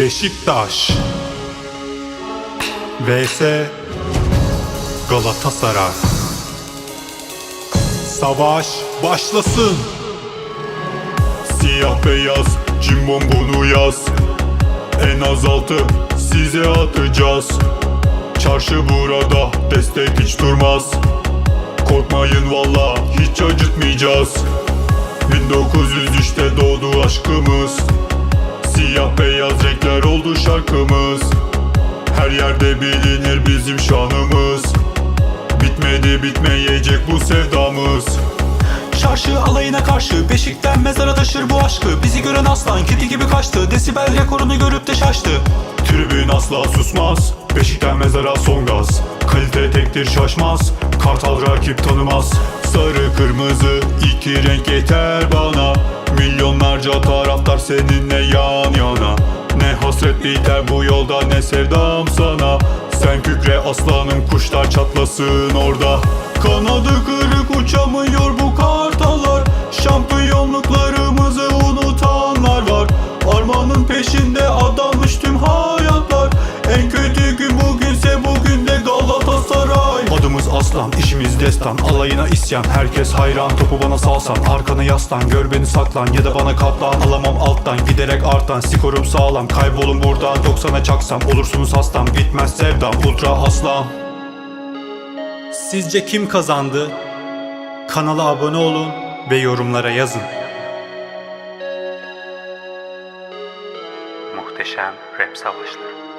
Beşiktaş. Vs Galatasaray. Savaş başlasın. Siyah beyaz cimbom yaz. En az altı size atacağız. Çarşı burada destek hiç durmaz. Korkmayın valla hiç acıtmayacağız. 1903'te doğdu aşkımız Siyah beyaz renkler oldu şarkımız. Her yerde bilinir bizim şanımız. Bitmedi bitmeyecek bu sevdamız. Çarşı alayına karşı Beşikten mezara taşır bu aşkı. Bizi gören aslan kedi gibi kaçtı. Desibel rekorunu görüp de şaştı. Tribün asla susmaz. Beşikten mezara son gaz. Kalite tektir şaşmaz. Kartal rakip tanımaz. Sarı kırmızı iki renk yeter bana Milyonlarca taraftar seninle yan yana. Ne hasret biter bu yolda ne sevdam sana. Sen kükre aslanım kuşlar çatlasın orada. Kanadı kırık uçamıyor bu kartallar Şampiyonluklarımızı unutanlar var. Armanın peşinde adanmış aslan işimiz destan. Alayına isyan herkes hayran. Topu bana salsan arkanı yaslan. Gör beni saklan ya da bana katlan Alamam alttan giderek artan Skorum sağlam kaybolun buradan. 90'a çaksam Olursunuz hastam bitmez sevdam Ultra aslan. Sizce kim kazandı? Kanala abone olun ve yorumlara yazın. Muhteşem Rap Savaşları